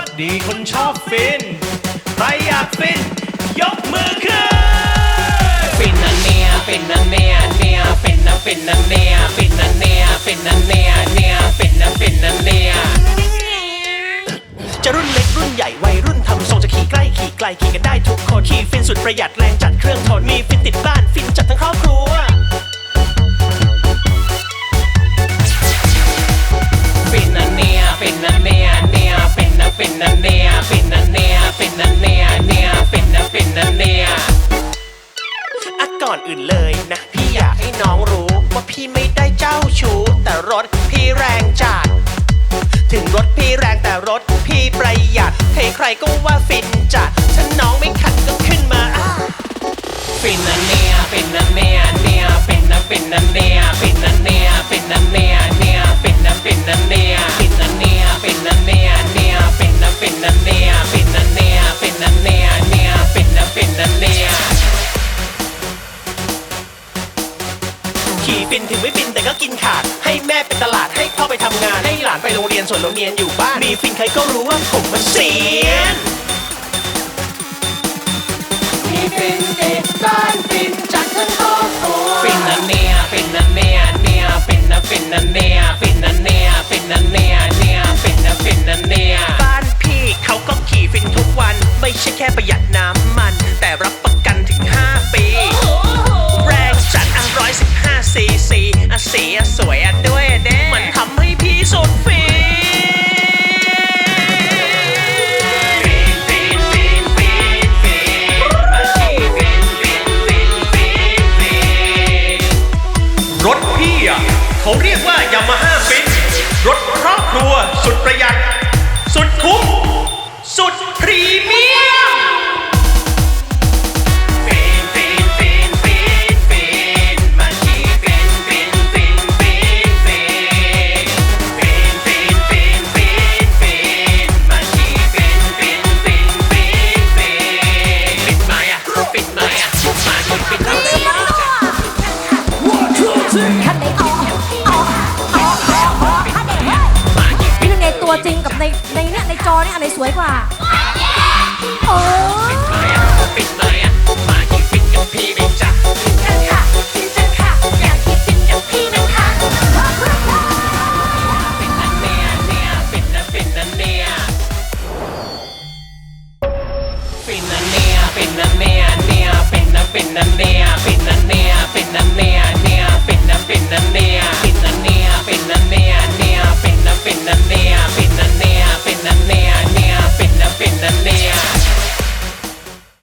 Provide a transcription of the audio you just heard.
วัสดีคนชอบฟิน ใครอยากฟิน ยกมือขึ้น ฟินนะเนี่ยฟินนะเนี่ยเนี่ยฟินนะฟินนะเนี่ยฟินนะเนี่ยฟินนะเนี่ยเนี่ยฟินนะฟินนะเนี่ยจะรุ่นเล็กรุ่นใหญ่วัยรุ่นทำทรงจะขี่ใกล้ขี่ไกลขี่กันได้ทุกคนขี่ฟินสุดประหยัดแรงจัดเครื่องทนมีฟินติดบ้านฟินจัดทั้งครอบครัว อื่นเลยนะ พี่อยากให้น้องรู้ว่าพี่ไม่ได้เจ้าชู้แต่รถพี่แรงจัด ถึงรถพี่แรงแต่รถพี่ประหยัดใครๆก็ว่าฟินจัดฉันน้องไม่ขัดก็ขึ้นมาอะฟินนะเนี่ยฟินนะเนี่ยเนี่ยฟินนะฟินนะเนี่ยฟินนะเนี่ยฟินนะเนี่ยเนี่ย ขี่ฟินถึงไม่ฟินแต่ก็กินขาด ให้แม่เป็นตลาดให้พ่อไปทำงาน ให้หลานไปโรงเรียนส่วนโรงเรียนอยู่บ้าน มีฟินใครก็รู้ว่าผมมันเสียน มีฟินติดบ้านฟินจัดทั้งครอบครัวฟินนะเนี่ยฟินนะเนี่ยเนี่ยฟินนะฟินนะเนี่ยฟินนะเนี่ยฟินนะเนี่ยเนี่ยฟินนะฟินนะเนี่ยบ้านพี่เขาก็ขี่ฟินทุกวัน ไม่ใช่แค่ประหยัดน้ำมัน สีอะสวยอะด้วยเด้มันทำให้พี่สุดฟินฟินฟินฟินฟินฟินมาขี่ฟินฟินฟินฟินรถพี่อะเขาเรียกว่ายามาฮ่าฟินรถครอบครัวสุดประหยัด สุดคุ้ม สุดพรีม คันในออออออออคันในเฮ้ยนี่คือในตัวจริงกับในในเนี่ยในจอเนี่ยอันไหนสวยกว่าโอ้เป็นนะเนี่ยเป็นนะเนี่ยเนี่ยเป็นนะเป็นนะเนี่ยเป็นนะ